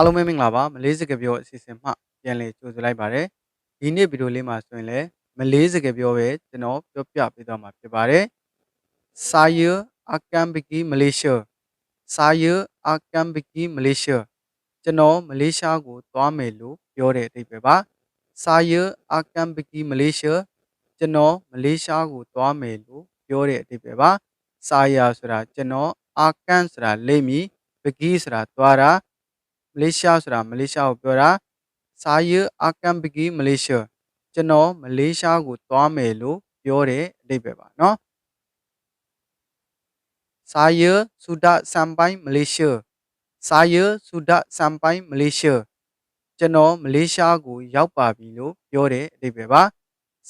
အားလုံးပဲမင်္ဂလာပါမလေးစကားပြောအစီအစဉ်မှပြန်လည်ကြိုဆိုလိုက်ပါတယ်ဒီနေ့ဗီဒီယိုလေးမှာဆိုရင်လည်းမလေးစကားပြောပဲကျွန်တော်ပြောပြပေးသွားမှာဖြစ်ပါတယ် Saya akan pergi Malaysia Saya akan pergi Malaysia ကျွန်တော်မလေးရှားကိုသွားမယ်လို့ပြောတဲ့အဓိပ္ပာယ်ပါ Saya akan pergi Malaysia ကျွန်တော်မလေးရှားကိုသွားမယ်လို့ပြောတဲ့အဓိပ္ပာယ်ပါ Saya ဆိုတာကျွန်တော် akan ဆိုတာလိမ့်မည် pergi ဆိုတာသွားတာ မလေးရှားဆိုတာမလေးရှားကိုပြောတာ Saya akan pergi Malaysia ကျွန်တော်မလေးရှားကိုသွားမယ်လို့ပြောတဲ့အဓိပ္ပာယ်ပါเนาะ Saya sudah sampai Malaysia Saya sudah sampai Malaysia ကျွန်တော်မလေးရှားကိုရောက်ပါပြီလို့ပြောတဲ့အဓိပ္ပာယ်ပါ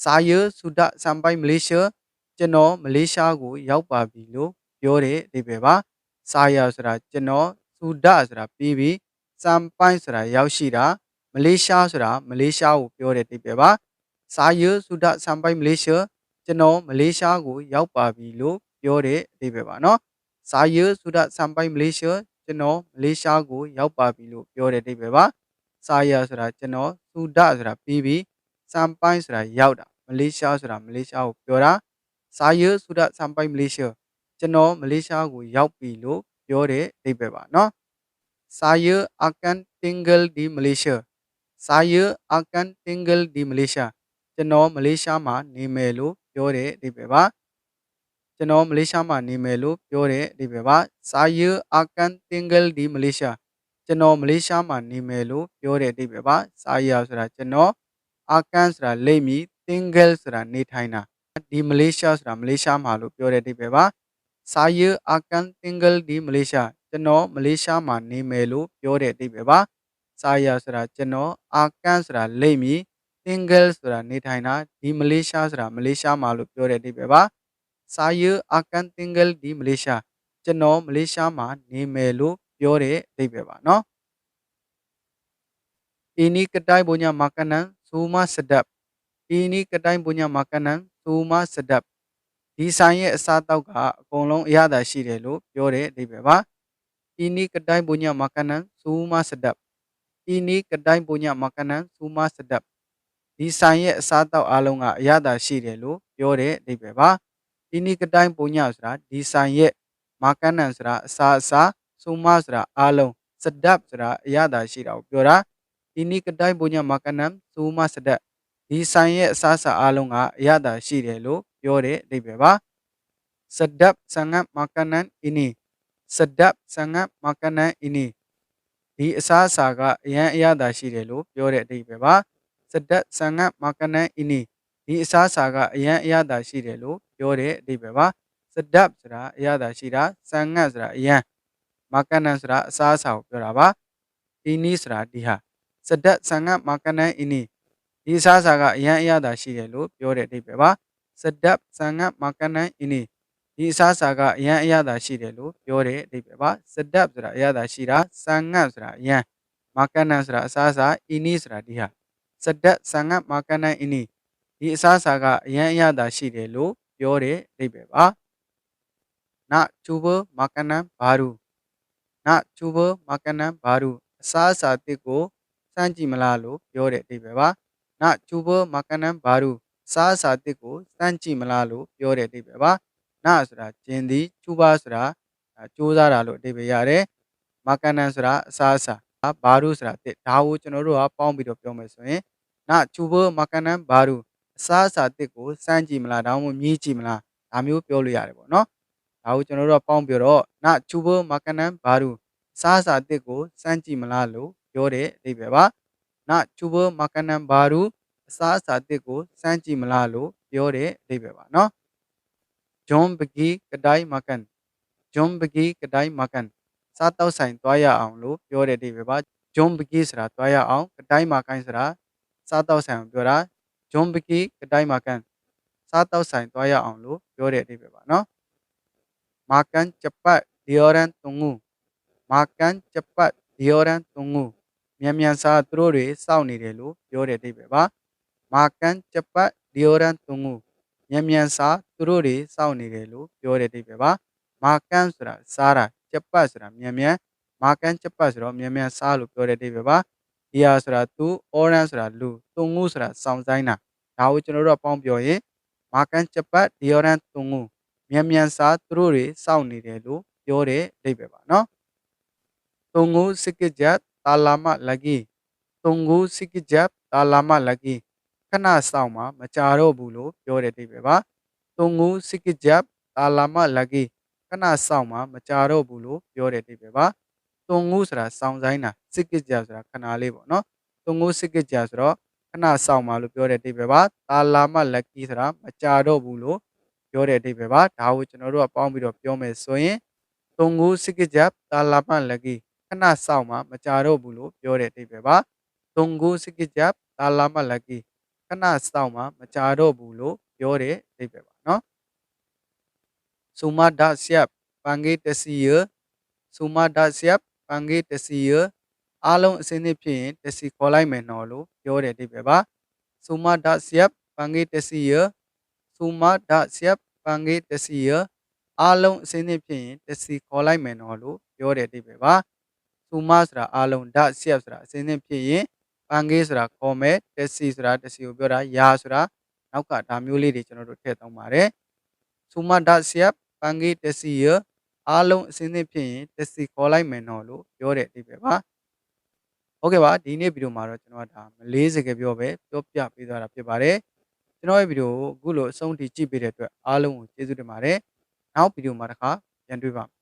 Saya sudah sampai Malaysia ကျွန်တော်မလေးရှားကိုရောက်ပါပြီလို့ပြောတဲ့အဓိပ္ပာယ်ပါ Saya ဆိုတာကျွန်တော် Sudah ဆိုတာပြီးပြီ Sampai ဆိုတာရောက်ရှိတာမလေးရှားဆိုတာမလေးရှားကိုပြောတဲ့အဓိပ္ပာယ်ပါ Saya sudah sampai Malaysia ကျွန်တော်မလေးရှားကိုရောက်ပါပြီလို့ပြောတဲ့အဓိပ္ပာယ်ပါเนาะ Saya sudah sampai Malaysia ကျွန်တော်မလေးရှားကိုရောက်ပါပြီလို့ပြောတဲ့အဓိပ္ပာယ်ပါ Saya ဆိုတာကျွန်တော် Sudah ဆိုတာပြီးပြီ Sampai ဆိုတာရောက်တာမလေးရှားဆိုတာမလေးရှားကိုပြောတာ Saya sudah sampai Malaysia ကျွန်တော်မလေးရှားကိုရောက်ပြီလို့ပြောတဲ့အဓိပ္ပာယ်ပါเนาะ Saya akan tinggal di Malaysia Saya akan tinggal di Malaysia ကျွန်တော်မလေးရှားမှာနေမယ်လို့ပြောတဲ့အဓိပ္ပာယ်ပါကျွန်တော်မလေးရှားမှာနေမယ်လို့ပြောတဲ့အဓိပ္ပာယ်ပါ Saya akan tinggal di Malaysia ကျွန်တော်မလေးရှားမှာနေမယ်လို့ပြောတဲ့အဓိပ္ပာယ်ပါ Saya ဆိုတာကျွန်တော် akan ဆိုတာလိမ့်မည် tinggal ဆိုတာနေထိုင်တာဒီမလေးရှားဆိုတာမလေးရှားမှာလို့ပြောတဲ့အဓိပ္ပာယ်ပါ Saya akan tinggal di Malaysia ကျွန်တော်မလေးရှားမှာနေမယ်လို့ပြောတဲ့အဓိပ္ပာယ်ပါ Saya ဆိုတာကျွန်တော် akan ဆိုတာလိမ့်မည် tinggal ဆိုတာနေထိုင်တာဒီမလေးရှားဆိုတာမလေးရှားမှာလို့ပြောတဲ့အဓိပ္ပာယ်ပါ Saya akan tinggal di Malaysia ကျွန်တော်မလေးရှားမှာနေမယ်လို့ပြောတဲ့အဓိပ္ပာယ်ပါเนาะ Ini kedai punya makanan semua sedap Ini kedai punya makanan semua sedap ဒီဆိုင်ရဲ့အစားအသောက်ကအကုန်လုံးအရသာရှိတယ်လို့ပြောတဲ့အဓိပ္ပာယ်ပါ Ini kedai punya makanan semua sedap Ini kedai punya makanan semua sedap ဒီဆိုင်ရဲ့အစားအသောက်အလုံးကအရသာရှိတယ်လို့ပြောတဲ့အဓိပ္ပာယ်ပါ Ini kedai punya ဆိုတာဒီဆိုင်ရဲ့ makanan ဆိုတာအစားအစာ semua ဆိုတာအလုံး sedap ဆိုတာအရသာရှိတာကိုပြောတာ Ini kedai punya makanan semua sedap ဒီဆိုင်ရဲ့အစားအစာအလုံးကအရသာရှိတယ်လို့ပြောတဲ့အဓိပ္ပာယ်ပါ Sedap sangat makanan ini Sedap sangat makanan ini ဒီအစားအစာကအရန်အရသာရှိတယ်လို့ပြောတဲ့အဓိပ္ပာယ်ပါ Sedap sangat makanan ini ဒီအစားအစာကအရန်အရသာရှိတယ်လို့ပြောတဲ့အဓိပ္ပာယ်ပါ Sedap ဆိုတာအရသာရှိတာ sangat ဆိုတာအရန် makanan ဆိုတာအစားအစာကိုပြောတာပါ ini ဆိုတာဒီဟာ Sedap sangat makanan ini ဒီအစားအစာကအရန်အရသာရှိတယ်လို့ပြောတဲ့အဓိပ္ပာယ်ပါ Sedap sangat makanan ini ဒီအစားအစာကအရန်အရသာရှိတယ်လို့ပြောတဲ့အဓိပ္ပာယ်ပါ Sedap ဆိုတာအရသာရှိတာ sangat ဆိုတာအရန် makanan ဆိုတာအစားအစာ ini ဆိုတာဒီဟာ Sedap sangat makanan ini ဒီအစားအစာကအရန်အရသာရှိတယ်လို့ပြောတဲ့အဓိပ္ပာယ်ပါ Nak cuba makanan baru Nak cuba makanan baru အစားအစာအသစ်ကိုစမ်းကြည့်မလားလို့ပြောတဲ့အဓိပ္ပာယ်ပါ Nak cuba makanan baru အစားအစာအသစ်ကိုစမ်းကြည့်မလားလို့ပြောတဲ့အဓိပ္ပာယ်ပါ Na ဆိုတာကျင်သည် cuba ဆိုတာစူးစမ်းတာလို့အဓိပ္ပာယ်ရတယ် makanan ဆိုတာအစားအစာဘာရုဆိုတာတစ်ဒါကိုကျွန်တော်တို့ကပေါင်းပြီးတော့ပြောမယ်ဆိုရင် Na cuba makanan baru အစားအစာတစ်ကိုစမ်းကြည့်မလားဒါမှမဟုတ်မြည်ကြည့်မလားဒါမျိုးပြောလို့ရတယ်ပေါ့နော်ဒါကိုကျွန်တော်တို့ကပေါင်းပြီးတော့ Na cuba makanan baru အစားအစာတစ်ကိုစမ်းကြည့်မလားလို့ပြောတဲ့အဓိပ္ပာယ်ပါ Na cuba makanan baru အစားအစာတစ်ကိုစမ်းကြည့်မလားလို့ပြောတဲ့အဓိပ္ပာယ်ပါနော် Jom pergi kedai makan Jom pergi kedai makan စားတောက်ဆိုင်သွားရအောင်လို့ပြောတဲ့အဓိပ္ပာယ်ပါ Jom pergi ဆိုတာသွားရအောင် kedai makan ဆိုတာစားတောက်ဆိုင်ကိုပြောတာ Jom pergi kedai makan စားတောက်ဆိုင်သွားရအောင်လို့ပြောတဲ့အဓိပ္ပာယ်ပါနော် Makan cepat di orang tunggu Makan cepat di orang tunggu မြန်မြန်စားသူတို့တွေစောင့်နေတယ်လို့ပြောတဲ့အဓိပ္ပာယ်ပါ Makan cepat di orang tunggu မြန်မြန်စားသူတို့တွေစောင့်နေတယ်လို့ပြောတဲ့အဓိပ္ပာယ်ပါ Makan ဆိုတာစားတာ cepat ဆိုတာမြန်မြန်မာကန်ချက်ပတ်ဆိုတော့မြန်မြန်စားလို့ပြောတဲ့အဓိပ္ပာယ်ပါဒီဟာဆိုတာသူ orange ဆိုတာလူတုံငုဆိုတာစောင်းဆိုင်တာဒါကိုကျွန်တော်တို့ကပေါင်းပြောရင်မာကန်ချက်ပတ် deodorant တုံငုမြန်မြန်စားသူတို့တွေစောင့်နေတယ်လို့ပြောတဲ့အဓိပ္ပာယ်ပါနော်တုံငုစစ်ကကြတာလာမလကီတုံငုစစ်ကကြတာလာမလကီ ခဏဆောင်မှာမကြတော့ဘူးလို့ပြောတဲ့အဓိပ္ပာယ်ပါတုံငုစစ်ကကြတာလာမလကီခဏဆောင်မှာမကြတော့ဘူးလို့ပြောတဲ့အဓိပ္ပာယ်ပါတုံငုဆိုတာစောင်းဆိုင်တာစစ်ကကြဆိုတာခဏလေးပေါ့နော်တုံငုစစ်ကကြဆိုတော့ခဏဆောင်မှာလို့ပြောတဲ့အဓိပ္ပာယ်ပါတာလာမလကီဆိုတာမကြတော့ဘူးလို့ပြောတဲ့အဓိပ္ပာယ်ပါဒါကိုကျွန်တော်တို့ကပေါင်းပြီးတော့ပြောမယ်ဆိုရင်တုံငုစစ်ကကြတာလာမလကီခဏဆောင်မှာမကြတော့ဘူးလို့ပြောတဲ့အဓိပ္ပာယ်ပါတုံငုစစ်ကကြတာလာမလကီ ခဏဆောင်မှာမကြတော့ဘူးလို့ပြောတဲ့အဓိပ္ပာယ်ပါနော် Sumada siap panggil taxi စုမဒဆက်ပန်ဂေတစီယအားလုံးအစင်းသစ်ဖြစ်ရင်တစီခေါ်လိုက်မယ်နော်လို့ပြောတဲ့အဓိပ္ပာယ်ပါစုမဒဆက်ပန်ဂေတစီယစုမဒဆက်ပန်ဂေတစီယအားလုံးအစင်းသစ်ဖြစ်ရင်တစီခေါ်လိုက်မယ်နော်လို့ပြောတဲ့အဓိပ္ပာယ်ပါစုမဆိုတာအားလုံးဒဆက်ဆိုတာအစင်းသစ်ဖြစ်ရင် ပန်ဂေဆိုတာခေါ်မယ်တစီဆိုတာတစီကိုပြောတာယာဆိုတာနောက်ကဒါမျိုးလေးတွေကျွန်တော်တို့ထည့်သုံးပါတယ်စုမဒဆက်ပန်ဂေတစီယအားလုံးအစင်းသင့်ဖြစ်ရင်တက်စီခေါ်လိုက်မယ်နော်လို့ပြောတဲ့အဓိပ္ပာယ်ပါဟုတ်ကဲ့ပါဒီနေ့ဗီဒီယိုမှာတော့ကျွန်တော်ကဒါမလေးစကားပြောပဲပြောပြပေးသွားတာဖြစ်ပါတယ်ကျွန်တော်ရဲ့ဗီဒီယိုကိုအခုလိုအဆုံးထိကြည့်ပေးတဲ့အတွက်အားလုံးကိုကျေးဇူးတင်ပါတယ်နောက်ဗီဒီယိုမှာတစ်ခါပြန်တွေ့ပါမယ်